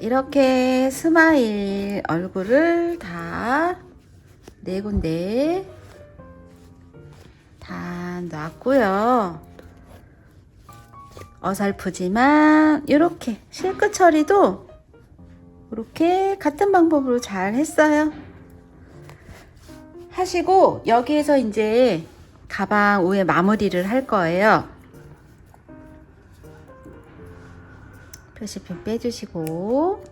이렇게 스마일 얼굴을 다 네 군데 다 놨고요. 어설프지만 이렇게 실크 처리도 이렇게 같은 방법으로 잘 했어요. 하시고 여기에서 이제 가방 위에 마무리를 할 거예요. 표시핀 빼주시고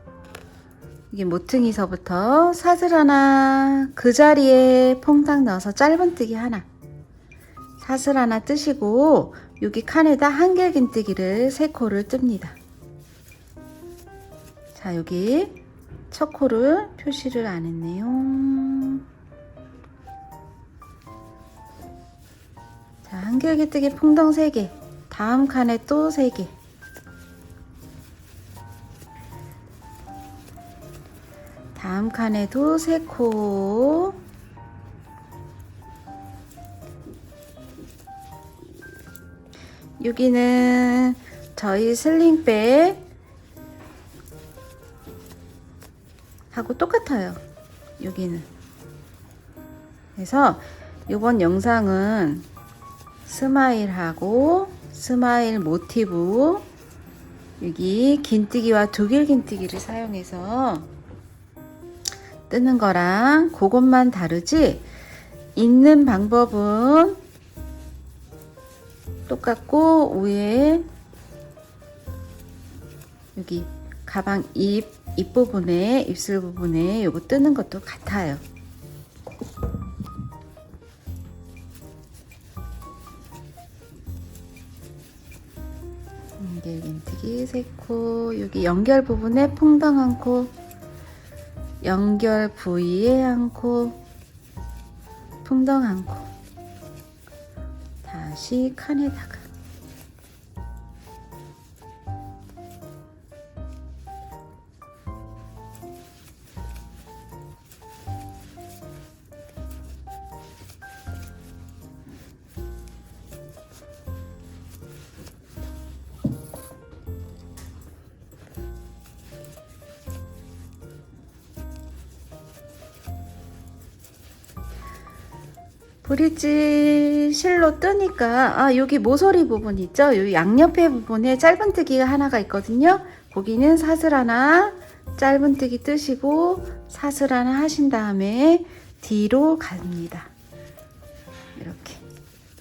이게 모퉁이서부터 사슬 하나 그 자리에 퐁당 넣어서 짧은뜨기 하나 사슬 하나 뜨시고 여기 칸에다 한길긴뜨기를 세 코를 뜹니다. 자 여기 첫 코를 표시를 안 했네요. 자 한길긴뜨기 퐁당 3개 다음 칸에 또 3개 다음 칸에도 세 코. 여기는 저희 슬링백 하고 똑같아요. 여기는. 그래서 이번 영상은 스마일하고 스마일 모티브 여기 긴뜨기와 독일 긴뜨기를 사용해서 뜨는 거랑 그것만 다르지 있는 방법은 똑같고 위에 여기 가방 입, 입 부분에 입술 부분에 요거 뜨는 것도 같아요. 연결긴뜨기 세코 여기 연결 부분에 퐁당한 코 연결 부위에 한 코, 풍덩 한 코. 다시 칸에다가. 브릿지 실로 뜨니까 아 여기 모서리 부분 있죠? 요 양옆에 부분에 짧은뜨기가 하나가 있거든요. 거기는 사슬 하나 짧은뜨기 뜨시고 사슬 하나 하신 다음에 뒤로 갑니다. 이렇게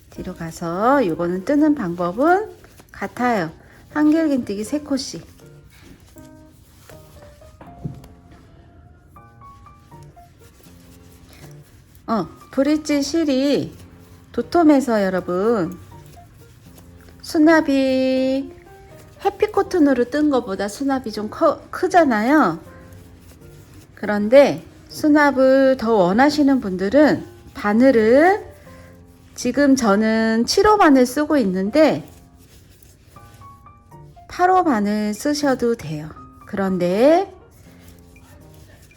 뒤로 가서 요거는 뜨는 방법은 같아요. 한길긴뜨기 3코씩 어, 브릿지 실이 도톰해서 여러분 수납이 해피코튼으로 뜬 것보다 수납이 좀 커, 크잖아요. 그런데 수납을 더 원하시는 분들은 바늘을 지금 저는 7호 바늘 쓰고 있는데 8호 바늘 쓰셔도 돼요. 그런데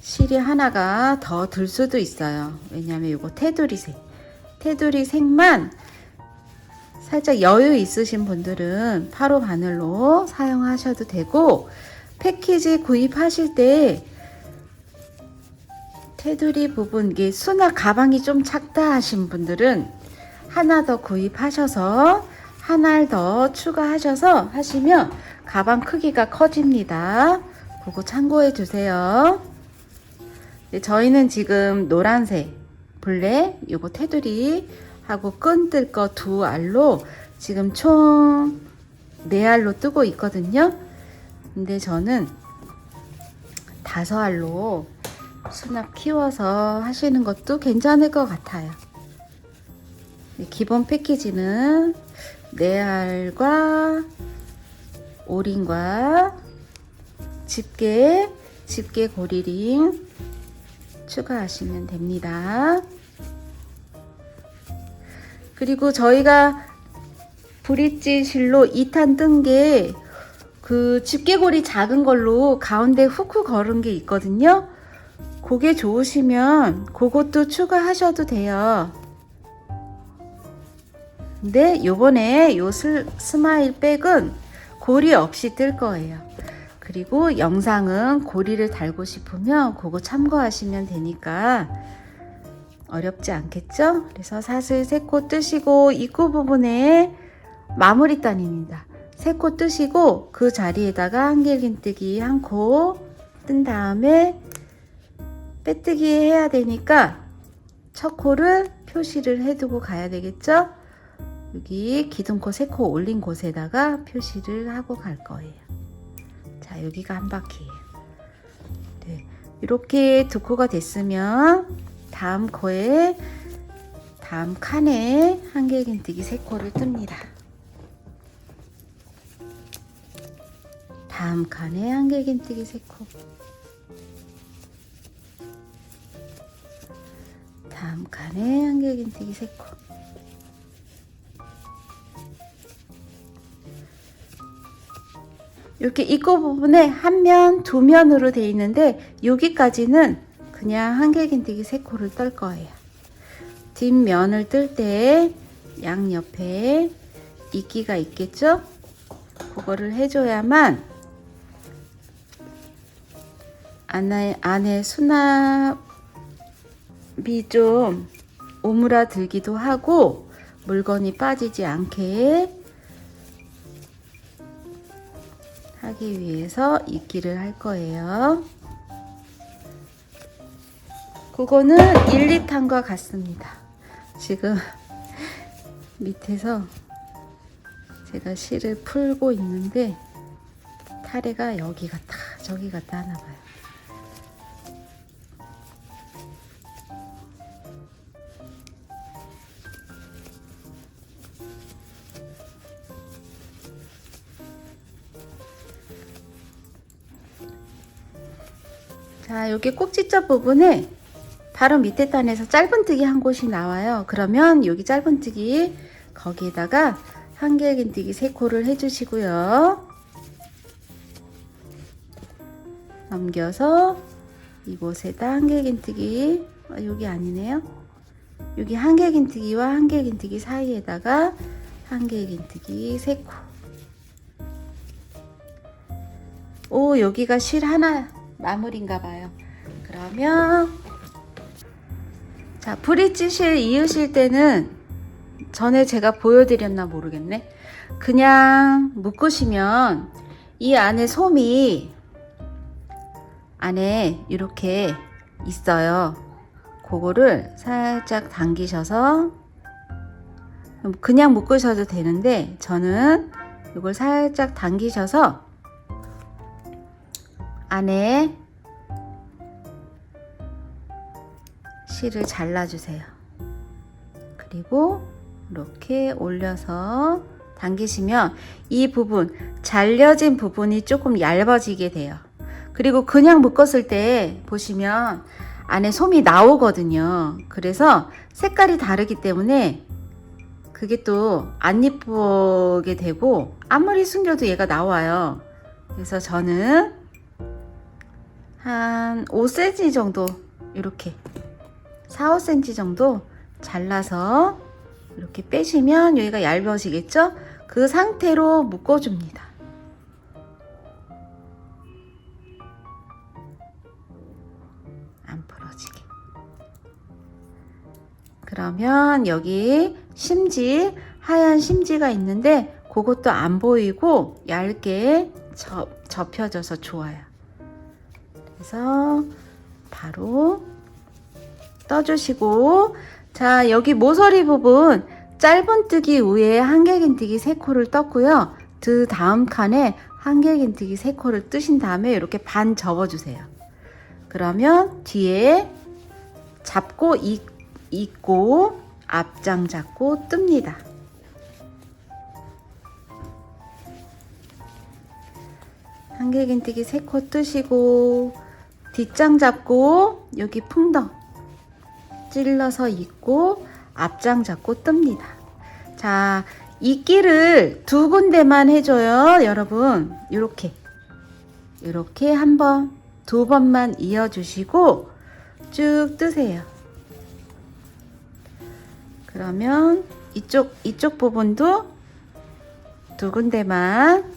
실이 하나가 더 들 수도 있어요. 왜냐면 이거 테두리색. 테두리색만 살짝 여유 있으신 분들은 8호 바늘로 사용하셔도 되고 패키지 구입하실 때 테두리 부분 이게 수납 가방이 좀 작다 하신 분들은 하나 더 구입하셔서 하나를 더 추가하셔서 하시면 가방 크기가 커집니다. 그거 참고해 주세요. 네, 저희는 지금 노란색, 블랙, 요거 테두리 하고 끈 뜰 거 두 알로 지금 총 네 알로 뜨고 있거든요. 근데 저는 다섯 알로 수납 키워서 하시는 것도 괜찮을 것 같아요. 네, 기본 패키지는 네 알과 오링과 집게, 집게 고리링 추가하시면 됩니다. 그리고 저희가 브릿지 실로 2탄 뜬 게 그 집게고리 작은 걸로 가운데 후크 걸은 게 있거든요. 그게 좋으시면 그것도 추가하셔도 돼요. 근데 요번에 요 스, 스마일 백은 고리 없이 뜰 거예요. 그리고 영상은 고리를 달고 싶으면 그거 참고하시면 되니까 어렵지 않겠죠? 그래서 사슬 세 코 뜨시고 입구 부분에 마무리 단입니다. 세 코 뜨시고 그 자리에다가 한길긴뜨기 한 코 뜬 다음에 빼뜨기 해야 되니까 첫 코를 표시를 해두고 가야 되겠죠? 여기 기둥코 세 코 올린 곳에다가 표시를 하고 갈 거예요. 자, 여기가 한 바퀴예요. 네, 이렇게 두 코가 됐으면 다음 코에 다음 칸에 한길긴뜨기 세 코를 뜹니다. 다음 칸에 한길긴뜨기 세 코. 다음 칸에 한길긴뜨기 세 코. 이렇게 입구 부분에 한 면, 두 면으로 되어 있는데 여기까지는 그냥 한길긴뜨기 세 코를 떨 거예요. 뒷면을 뜰 때 양옆에 이끼가 있겠죠? 그거를 해줘야만 안에, 안에 수납이 좀 오므라들기도 하고 물건이 빠지지 않게 하기 위해서 이끼를 할 거예요. 그거는 1, 2탄과 같습니다. 지금 밑에서 제가 실을 풀고 있는데 타래가 여기 갔다 저기 갔다 하나 봐요. 자, 여기 꼭지점 부분에 바로 밑에 단에서 짧은뜨기 한 곳이 나와요. 그러면 여기 짧은뜨기 거기에다가 한길긴뜨기 세 코를 해주시고요. 넘겨서 이곳에다 한길긴뜨기 아, 여기 아니네요. 여기 한길긴뜨기와 한길긴뜨기 사이에다가 한길긴뜨기 세 코. 오 여기가 실 하나 마무리인가 봐요. 그러면 자 브릿지실 이으실 때는 전에 제가 보여드렸나 모르겠네. 그냥 묶으시면 이 안에 솜이 안에 이렇게 있어요. 그거를 살짝 당기셔서 그냥 묶으셔도 되는데 저는 이걸 살짝 당기셔서 안에 실을 잘라주세요. 그리고 이렇게 올려서 당기시면 이 부분, 잘려진 부분이 조금 얇아지게 돼요. 그리고 그냥 묶었을 때 보시면 안에 솜이 나오거든요. 그래서 색깔이 다르기 때문에 그게 또 안 예쁘게 되고 아무리 숨겨도 얘가 나와요. 그래서 저는 한 5cm 정도 이렇게 4, 5cm 정도 잘라서 이렇게 빼시면 여기가 얇아지겠죠? 그 상태로 묶어줍니다. 안 풀어지게. 그러면 여기 심지, 하얀 심지가 있는데 그것도 안 보이고 얇게 접, 접혀져서 좋아요. 그래서 바로 떠주시고. 자 여기 모서리 부분 짧은뜨기 위에 한길긴뜨기 3코를 떴고요. 그 다음 칸에 한길긴뜨기 3코를 뜨신 다음에 이렇게 반 접어주세요. 그러면 뒤에 잡고 이, 입고 앞장 잡고 뜹니다. 한길긴뜨기 3코 뜨시고 뒷장 잡고 여기 풍덩 찔러서 입고 앞장 잡고 뜹니다. 자, 이끼를 두 군데만 해줘요, 여러분. 이렇게 이렇게 한 번, 두 번만 이어주시고 쭉 뜨세요. 그러면 이쪽 이쪽 부분도 두 군데만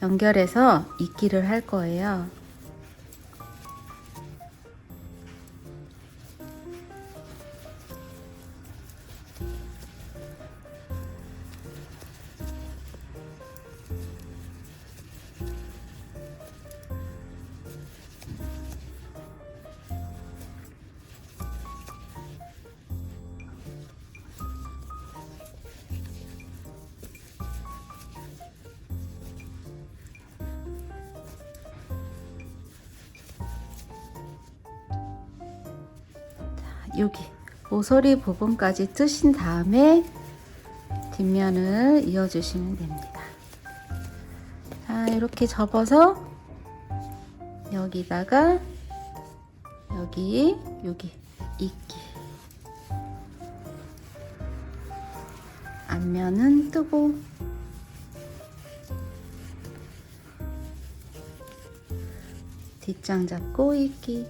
연결해서 이끼를 할 거예요. 여기 모서리 부분까지 뜨신 다음에 뒷면을 이어주시면 됩니다. 자, 이렇게 접어서 여기다가 여기 여기 이끼 앞면은 뜨고 뒷장 잡고 이끼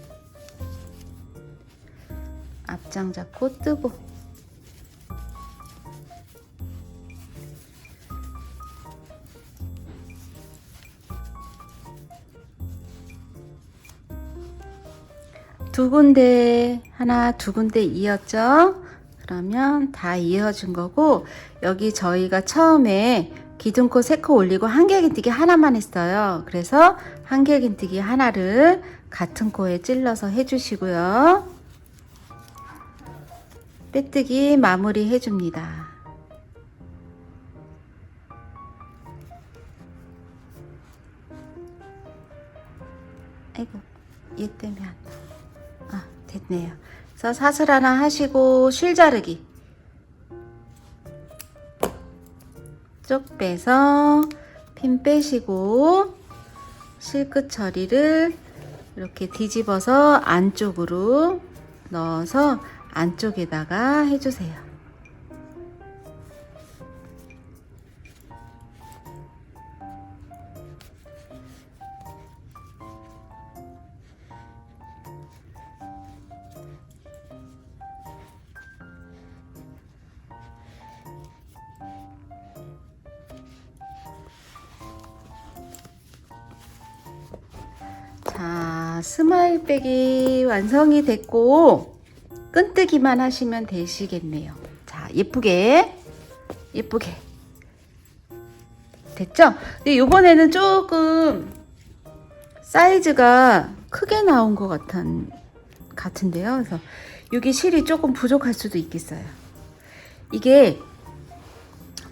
앞장 잡고 뜨고. 두 군데 하나 두 군데 이었죠? 그러면 다 이어준 거고 여기 저희가 처음에 기둥코 세 코 올리고 한길긴뜨기 하나만 했어요. 그래서 한길긴뜨기 하나를 같은 코에 찔러서 해주시고요 빼뜨기 마무리 해줍니다. 아이고, 얘 때문에 안 나. 아, 됐네요. 그래서 사슬 하나 하시고 실 자르기. 쪽 빼서 핀 빼시고 실끝 처리를 이렇게 뒤집어서 안쪽으로 넣어서 안쪽에다가 해주세요. 자, 스마일 백이 완성이 됐고, 끈뜨기만 하시면 되시겠네요. 자, 예쁘게, 예쁘게. 됐죠? 근데 이번에는 조금 사이즈가 크게 나온 것 같은, 같은데요. 그래서 여기 실이 조금 부족할 수도 있겠어요. 이게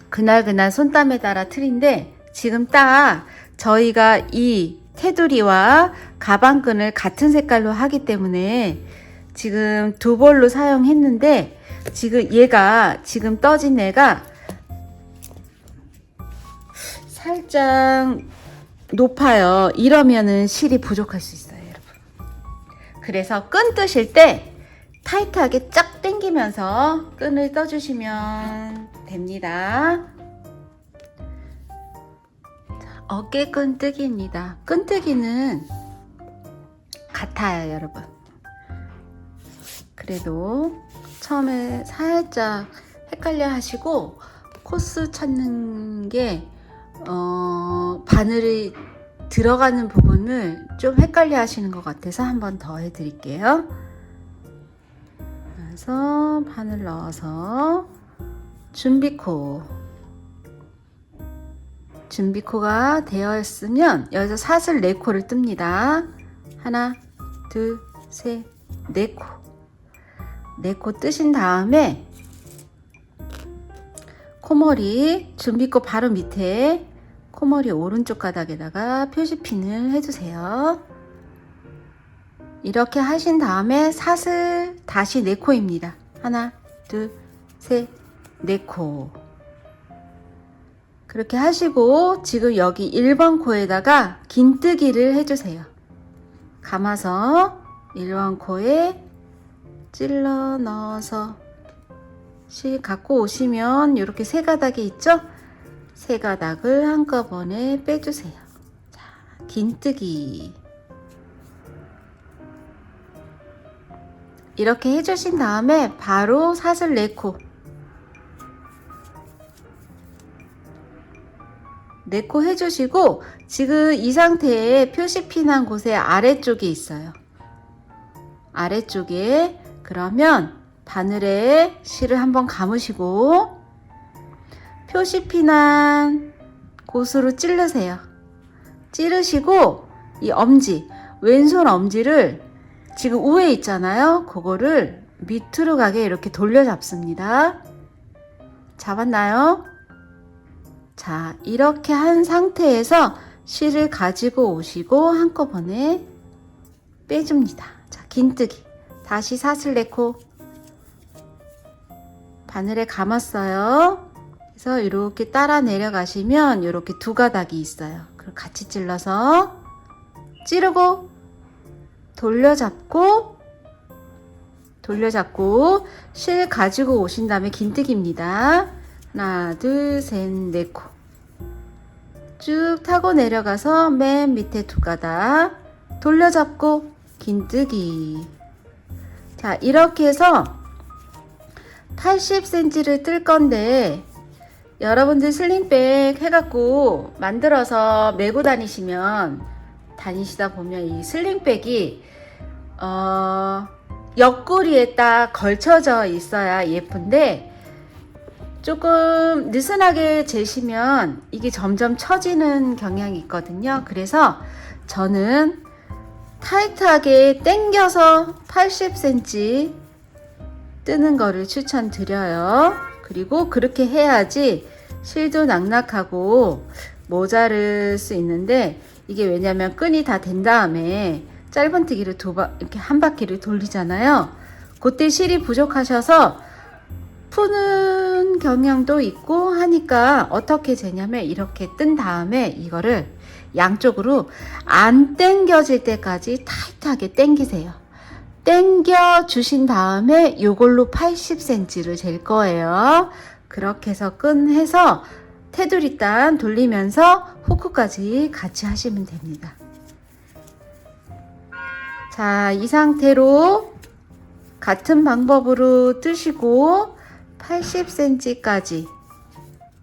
그날그날 손땀에 따라 틀인데 지금 딱 저희가 이 테두리와 가방끈을 같은 색깔로 하기 때문에 지금 두 벌로 사용했는데 지금 얘가 지금 떠진 애가 살짝 높아요. 이러면은 실이 부족할 수 있어요, 여러분. 그래서 끈 뜨실 때 타이트하게 쫙 당기면서 끈을 떠주시면 됩니다. 자, 어깨 끈 뜨기입니다. 끈 뜨기는 같아요, 여러분. 그래도 처음에 살짝 헷갈려 하시고 코스 찾는 게 어, 바늘이 들어가는 부분을 좀 헷갈려 하시는 것 같아서 한 번 더 해드릴게요. 그래서 바늘 넣어서 준비코 준비코가 되어 있으면 여기서 사슬 4코를 뜹니다. 하나, 둘, 셋, 4코. 4코 뜨신 다음에 코머리 준비코 바로 밑에 코머리 오른쪽 가닥에다가 표시핀을 해주세요. 이렇게 하신 다음에 사슬 다시 4코입니다. 하나, 둘, 셋, 4코. 그렇게 하시고 지금 여기 1번 코에다가 긴뜨기를 해주세요. 감아서 1번 코에 찔러 넣어서 실 갖고 오시면 이렇게 세 가닥이 있죠? 세 가닥을 한꺼번에 빼주세요. 자, 긴뜨기. 이렇게 해주신 다음에 바로 사슬 4코 네코 해주시고 지금 이 상태에 표시 피난 곳에 아래쪽에 있어요. 아래쪽에 그러면 바늘에 실을 한번 감으시고 표시 피난 곳으로 찌르세요. 찌르시고 이 엄지 왼손 엄지를 지금 우에 있잖아요. 그거를 밑으로 가게 이렇게 돌려 잡습니다. 잡았나요? 자, 이렇게 한 상태에서 실을 가지고 오시고 한꺼번에 빼줍니다. 자, 긴뜨기. 다시 사슬 내코 바늘에 감았어요. 그래서 이렇게 따라 내려가시면 이렇게 두 가닥이 있어요. 그걸 같이 찔러서 찌르고 돌려잡고 돌려잡고 실 가지고 오신 다음에 긴뜨기입니다. 하나, 둘, 셋, 넷 코. 쭉 타고 내려가서 맨 밑에 두 가닥 돌려잡고 긴뜨기. 자, 이렇게 해서 80cm를 뜰 건데 여러분들 슬링백 해갖고 만들어서 메고 다니시면 다니시다 보면 이 슬링백이 어, 옆구리에 딱 걸쳐져 있어야 예쁜데 조금 느슨하게 재시면 이게 점점 처지는 경향이 있거든요. 그래서 저는 타이트하게 당겨서 80cm 뜨는 거를 추천드려요. 그리고 그렇게 해야지 실도 낙낙하고 모자랄 수 있는데 이게 왜냐면 끈이 다 된 다음에 짧은뜨기를 두 바, 이렇게 한 바퀴를 돌리잖아요. 그때 실이 부족하셔서 푸는 경향도 있고 하니까 어떻게 재냐면 이렇게 뜬 다음에 이거를 양쪽으로 안 당겨질 때까지 타이트하게 당기세요. 당겨 주신 다음에 이걸로 80cm를 잴 거예요. 그렇게 해서 끈 해서 테두리 단 돌리면서 후크까지 같이 하시면 됩니다. 자, 이 상태로 같은 방법으로 뜨시고 80cm까지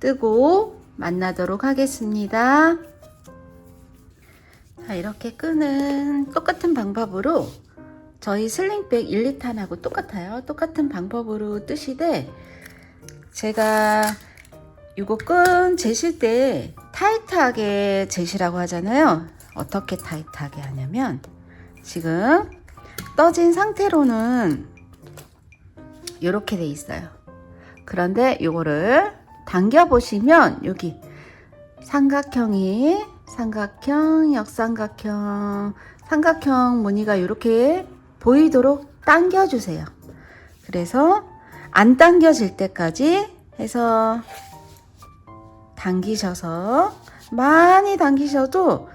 뜨고 만나도록 하겠습니다. 자, 이렇게 끈은 똑같은 방법으로 저희 슬링백 1리탄하고 똑같아요. 똑같은 방법으로 뜨시되 제가 이거 끈 재실 때 타이트하게 재시라고 하잖아요. 어떻게 타이트하게 하냐면 지금 떠진 상태로는 이렇게 돼 있어요. 그런데 이거를 당겨 보시면 여기 삼각형이 삼각형, 역삼각형, 삼각형 무늬가 이렇게 보이도록 당겨 주세요. 그래서 안 당겨질 때까지 해서 당기셔서 많이 당기셔도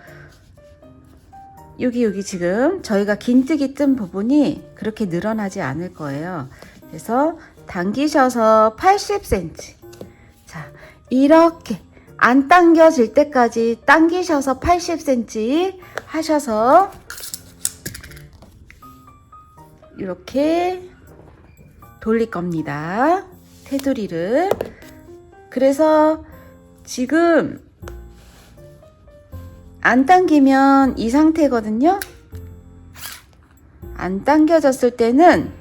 여기 여기 지금 저희가 긴뜨기 뜬 부분이 그렇게 늘어나지 않을 거예요. 그래서 당기셔서 80cm. 자, 이렇게 안 당겨질 때까지 당기셔서 80cm 하셔서 이렇게 돌릴 겁니다. 테두리를. 그래서 지금 안 당기면 이 상태거든요. 안 당겨졌을 때는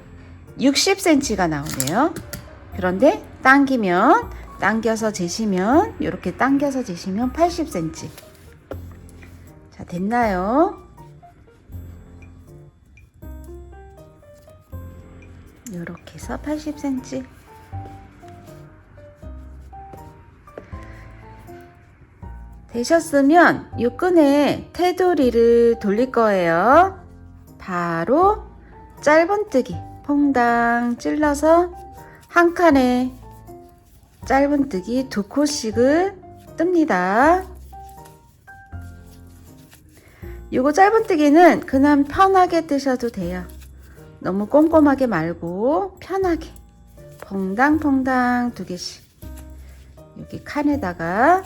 60cm가 나오네요. 그런데 당기면 당겨서 재시면 이렇게 당겨서 재시면 80cm. 자, 됐나요? 이렇게 해서 80cm. 되셨으면 이 끈에 테두리를 돌릴 거예요. 바로 짧은뜨기 퐁당 찔러서 한 칸에 짧은뜨기 두 코씩을 뜹니다. 요거 짧은뜨기는 그냥 편하게 뜨셔도 돼요. 너무 꼼꼼하게 말고 편하게 퐁당퐁당 두 개씩 여기 칸에다가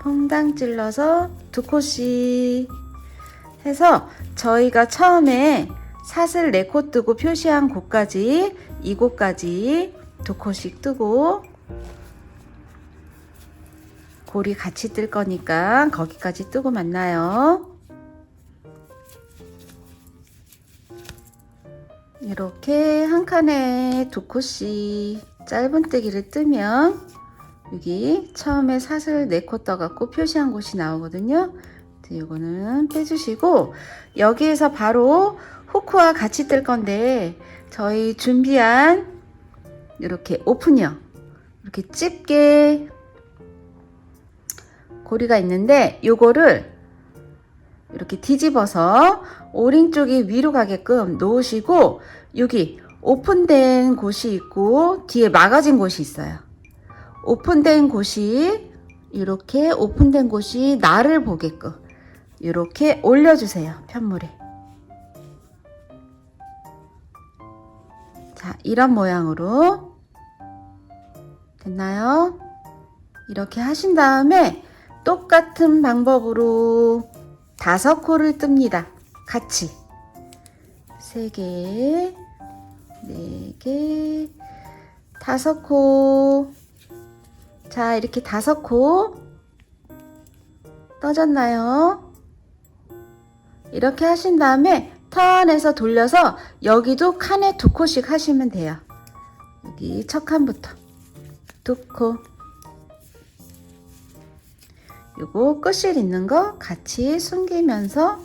퐁당 찔러서 두 코씩 해서 저희가 처음에 사슬 네코 뜨고 표시한 곳까지 이곳까지 두 코씩 뜨고 고리 같이 뜰 거니까 거기까지 뜨고 만나요. 이렇게 한 칸에 두 코씩 짧은뜨기를 뜨면 여기 처음에 사슬 4코 떠갖고 표시한 곳이 나오거든요. 이거는 빼주시고 여기에서 바로 후크와 같이 뜰 건데 저희 준비한 이렇게 오픈형 이렇게 집게 고리가 있는데 요거를 이렇게 뒤집어서 오링 쪽이 위로 가게끔 놓으시고 여기 오픈된 곳이 있고 뒤에 막아진 곳이 있어요. 오픈된 곳이 이렇게 오픈된 곳이 나를 보게끔 이렇게 올려주세요. 편물에. 자, 이런 모양으로 됐나요? 이렇게 하신 다음에 똑같은 방법으로 다섯 코를 뜹니다. 같이. 세 개, 네 개, 다섯 코. 자, 이렇게 다섯 코 떠졌나요? 이렇게 하신 다음에 턴에서 돌려서 여기도 칸에 두 코씩 하시면 돼요. 여기 첫 칸부터 두 코. 요거 끝실 있는 거 같이 숨기면서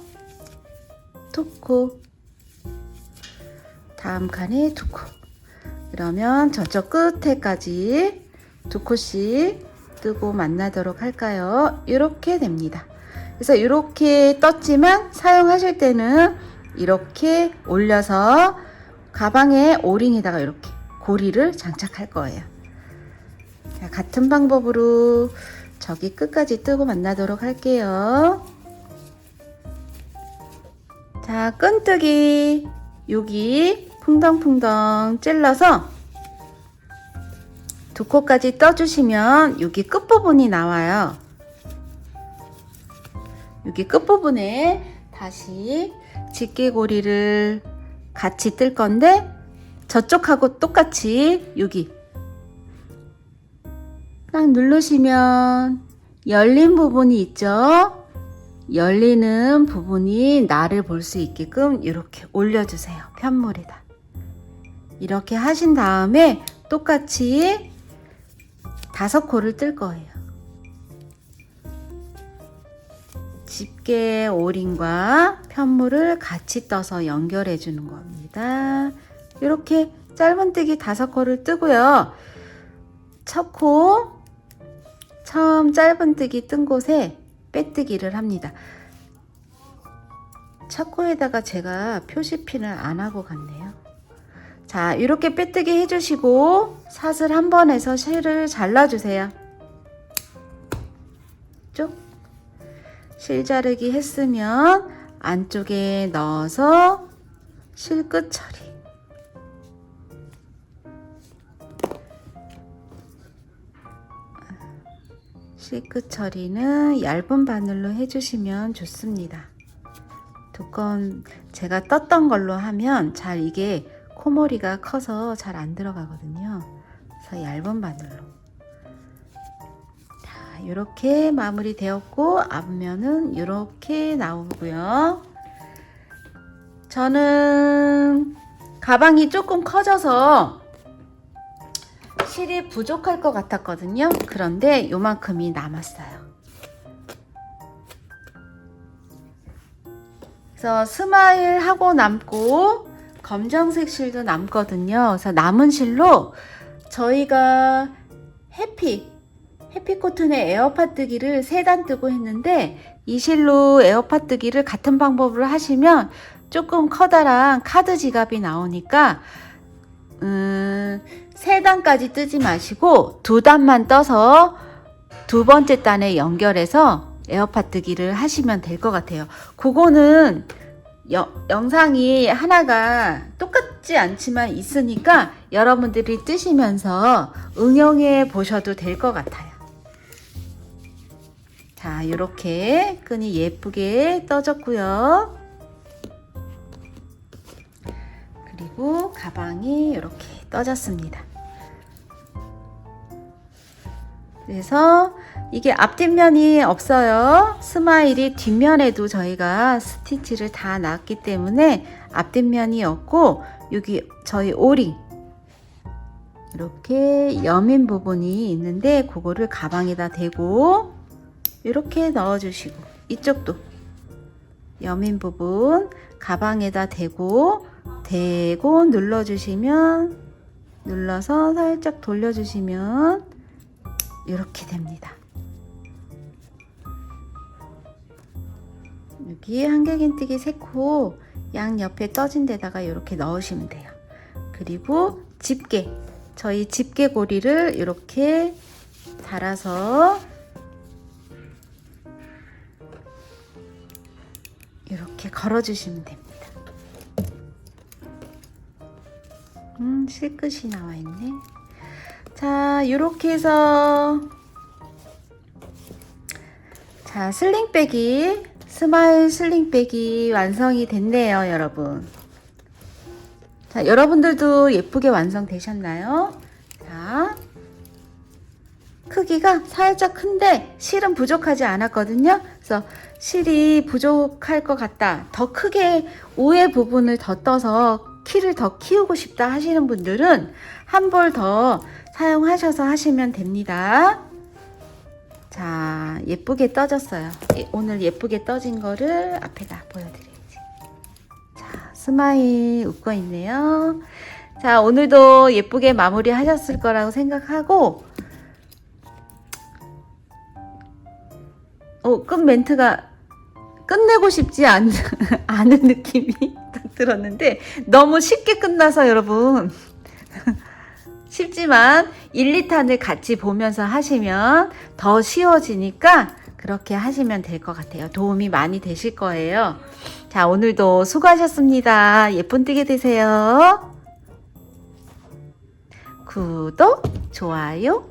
두 코. 다음 칸에 두 코. 그러면 저쪽 끝에까지 두 코씩 뜨고 만나도록 할까요? 이렇게 됩니다. 그래서 이렇게 떴지만 사용하실 때는 이렇게 올려서 가방에 오링에다가 이렇게 고리를 장착할 거예요. 자, 같은 방법으로 저기 끝까지 뜨고 만나도록 할게요. 자, 끈뜨기 여기 풍덩풍덩 찔러서 두 코까지 떠주시면 여기 끝부분이 나와요. 여기 끝부분에 다시 집게고리를 같이 뜰 건데 저쪽하고 똑같이 여기 딱 누르시면 열린 부분이 있죠? 열리는 부분이 나를 볼 수 있게끔 이렇게 올려주세요. 편물에다. 이렇게 하신 다음에 똑같이 다섯 코를 뜰 거예요. 집게 오링과 편물을 같이 떠서 연결해 주는 겁니다. 이렇게 짧은뜨기 다섯 코를 뜨고요. 첫 코, 처음 짧은뜨기 뜬 곳에 빼뜨기를 합니다. 첫 코에다가 제가 표시핀을 안 하고 갔네요. 자, 이렇게 빼뜨기 해주시고 사슬 한 번에서 실을 잘라주세요. 쭉. 실 자르기 했으면 안쪽에 넣어서 실끝 처리. 실끝 처리는 얇은 바늘로 해주시면 좋습니다. 두꺼운 제가 떴던 걸로 하면 잘 이게 코머리가 커서 잘 안 들어가거든요. 그래서 얇은 바늘로. 자, 이렇게 마무리 되었고 앞면은 이렇게 나오고요. 저는 가방이 조금 커져서 실이 부족할 것 같았거든요. 그런데 요만큼이 남았어요. 그래서 스마일 하고 남고 검정색 실도 남거든요. 그래서 남은 실로 저희가 해피 해피 코튼의 에어팟 뜨기를 세 단 뜨고 했는데 이 실로 에어팟 뜨기를 같은 방법으로 하시면 조금 커다란 카드 지갑이 나오니까 음, 세 단까지 뜨지 마시고 두 단만 떠서 두 번째 단에 연결해서 에어팟 뜨기를 하시면 될 것 같아요. 그거는 여- 영상이 하나가 똑같지 않지만 있으니까 여러분들이 뜨시면서 응용해 보셔도 될 것 같아요. 자, 이렇게 끈이 예쁘게 떠졌고요. 그리고 가방이 이렇게 떠졌습니다. 그래서 이게 앞뒷면이 없어요. 스마일이 뒷면에도 저희가 스티치를 다 놨기 때문에 앞뒷면이 없고 여기 저희 오리 이렇게 여민 부분이 있는데 그거를 가방에다 대고 이렇게 넣어주시고 이쪽도 여민 부분 가방에다 대고 대고 눌러주시면 눌러서 살짝 돌려주시면 이렇게 됩니다. 여기 한길긴뜨기 3코 양 옆에 떠진 데다가 이렇게 넣으시면 돼요. 그리고 집게 저희 집게고리를 이렇게 달아서 이렇게 걸어주시면 됩니다. 음, 실끝이 나와 있네. 자, 이렇게 해서 자, 슬링백이 스마일 슬링백이 완성이 됐네요, 여러분. 자, 여러분들도 예쁘게 완성되셨나요? 자, 크기가 살짝 큰데 실은 부족하지 않았거든요. 그래서 실이 부족할 것 같다. 더 크게 우회 부분을 더 떠서 키를 더 키우고 싶다 하시는 분들은 한 볼 더 사용하셔서 하시면 됩니다. 자, 예쁘게 떠졌어요. 예, 오늘 예쁘게 떠진 거를 앞에다 보여드려야지. 자, 스마일 웃고 있네요. 자, 오늘도 예쁘게 마무리 하셨을 거라고 생각하고, 어, 끝 멘트가 끝내고 싶지 않, 않은 느낌이 딱 들었는데, 너무 쉽게 끝나서 여러분. 쉽지만 1, 2탄을 같이 보면서 하시면 더 쉬워지니까 그렇게 하시면 될 것 같아요. 도움이 많이 되실 거예요. 자, 오늘도 수고하셨습니다. 예쁜 뜨개 되세요. 구독, 좋아요,